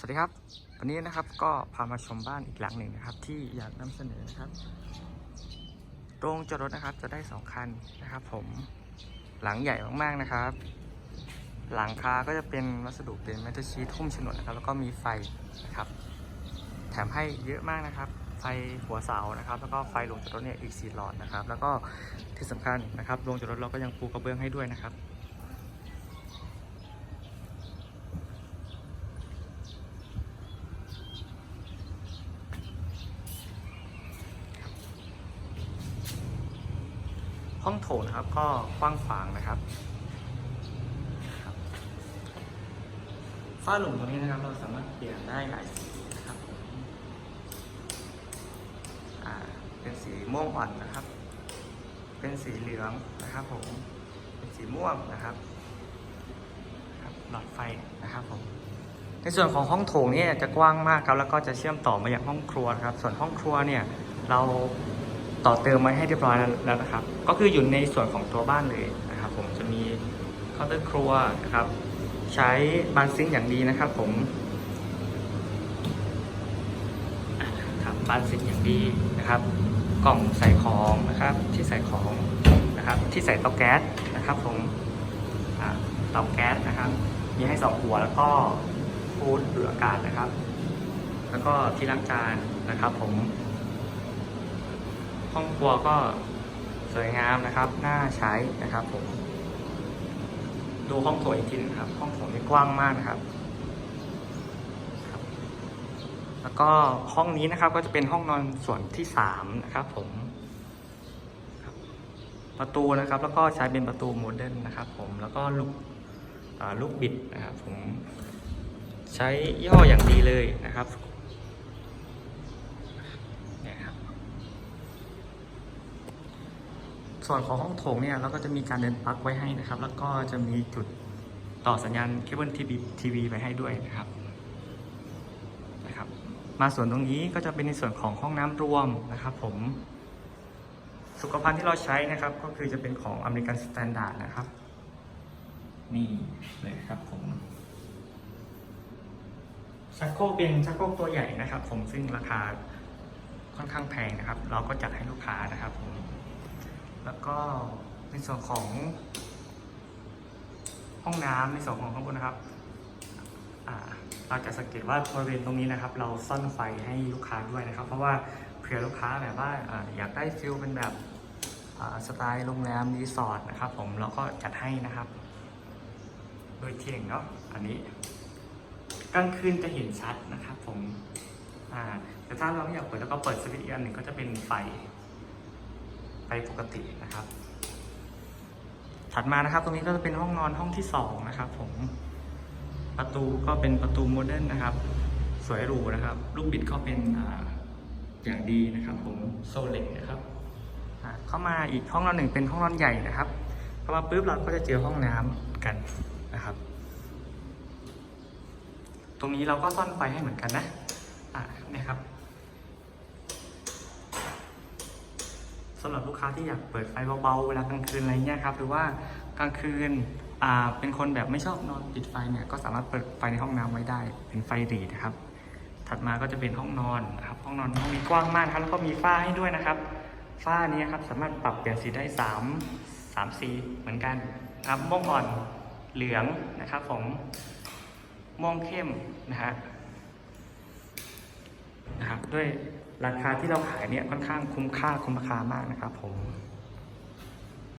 สวัสดีครับ วันนี้นะครับก็พามาชมบ้านอีกหลังหนึ่งนะครับ ที่อยากนำเสนอนะครับโรงจอดรถนะครับจะได้สองคันนะครับ ผมหลังใหญ่มากๆนะครับ หลังคาก็จะเป็นวัสดุเป็นเมทัลชีททุ่มฉนวนนะครับ แล้วก็มีไฟนะครับ แถมให้เยอะมากนะครับ ไฟหัวเสานะครับ แล้วก็ไฟลงจอดรถเนี่ยอีก4หลอดนะครับ แล้วก็ที่สำคัญนะครับลงจอดรถเราก็ยังปูกระเบื้องให้ด้วยนะครับ ห้องโถงนะครับ ก็กว้างขวางนะครับฝ้าหลุมตรงนี้นะครับ เราสามารถเปลี่ยนได้หลายสีนะครับผมเป็นสีม่วงอ่อนนะครับ เป็นสีเหลืองนะครับผม เป็นสีม่วงนะครับหลอดไฟนะครับผมในส่วนของห้องโถงเนี่ยจะกว้างมากครับแล้วก็จะเชื่อมต่อมาอย่างห้องครัวนะครับ ส่วนห้องครัวเนี่ยเรา ต่อเติมไว้ให้เรียบร้อยแล้วนะครับ ก็คืออยู่ในส่วนของตัวบ้านเลยนะครับ ผมจะมีเคาน์เตอร์ครัวนะครับ ใช้บานซิงอย่างดีนะครับ ผมครับบานซิงอย่างดีนะครับ กล่องใส่ของนะครับ ที่ใส่ของนะครับ ที่ใส่เตาแก๊สนะครับ ผมเตาแก๊สนะครับ มีให้สองหัวแล้วก็ฟูดดูดอากาศนะครับ แล้วก็ที่ล้างจานนะครับ ผม ห้องครัวก็สวยงามนะครับน่าใช้นะครับผมดูห้องโถงอีกทีนึงครับ ห้องโถงนี่กว้างมากนะครับแล้วก็ห้องนี้นะครับก็จะเป็นห้องนอนส่วนที่สามนะครับ ผมประตูนะครับ แล้วก็ใช้เป็นประตูโมเดิร์นนะครับ ผมแล้วก็ลูกลูกบิดนะครับ ผมใช้ย่ออย่างดีเลยนะครับเนี่ยครับ ส่วนของห้องโถงเนี่ยเราก็จะมีการเดินปลั๊กไว้ให้นะครับ แล้วก็จะมีจุดต่อสัญญาณเคเบิลทีวีทีวีไปให้ด้วยนะครับนะครับ มาส่วนตรงนี้ก็จะเป็นในส่วนของห้องน้ำรวมนะครับ ผม สุขภัณฑ์ที่เราใช้นะครับ ก็คือจะเป็นของอเมริกันสแตนดาร์ดนะครับ นี่เลยครับผมชักโครกเป็นชักโครกตัวใหญ่นะครับ ผมซึ่งราคาค่อนข้างแพงนะครับ เราก็จัดให้ลูกค้านะครับผม แล้วก็ในส่วนของห้องน้ำในส่วนของข้างบนนะครับเราจะสังเกตว่าบริเวณตรงนี้นะครับ เราซ่อนไฟให้ลูกค้าด้วยนะครับ เพราะว่าเผื่อลูกค้าแบบว่าออยากได้ฟิลเป็นแบบสไตล์โรงแรมรีสอร์ทนะครับ ผมเราก็จัดให้นะครับ โดยที่หนึ่งเนาะอันนี้กลางคืนจะเห็นชัดนะครับ ผมแต่ถ้าเราไม่อยากเปิดแล้วก็เปิดสวิตช์อีกอันหนึ่งก็จะเป็นไฟ ไฟปกตินะครับ ถัดมานะครับ ตรงนี้ก็จะเป็นห้องนอนห้องที่สองนะครับผม ประตูก็เป็นประตูโมเดิร์นนะครับ สวยหรูนะครับ ลูกบิดก็เป็นออย่างดีนะครับ ผมโซเล็กนะครับเข้ามาอีกห้องนอนหนึ่งเป็นห้องนอนใหญ่นะครับเข้ามาปุ๊บเราก็จะเจอห้องน้ำกันนะครับ ตรงนี้เราก็ซ่อนไฟให้เหมือนกันนะอะนี่ครับ สำหรับลูกค้าที่อยากเปิดไฟเบาๆเวลากลางคืนอะไรเงี้ยครับหรือว่ากลางคืนอ่าเป็นคนแบบไม่ชอบนอนปิดไฟเนี่ยก็สามารถเปิดไฟในห้องน้ำไว้ได้ เป็นไฟรีนะครับ ถัดมาก็จะเป็นห้องนอนนะครับ ห้องนอนห้องนี้กว้างมากครับแล้วก็มีฝ้าให้ด้วยนะครับฝ้านี้ครับสามารถปรับเปลี่ยนสีได้สามสามสีเหมือนกันครับม่วงอ่อนเหลืองนะครับผมม่วงเข้มนะฮะนะครับด้วย ราคาที่เราขายเนี่ยค่อนข้างคุ้มค่าคุ้มราคามากนะครับผม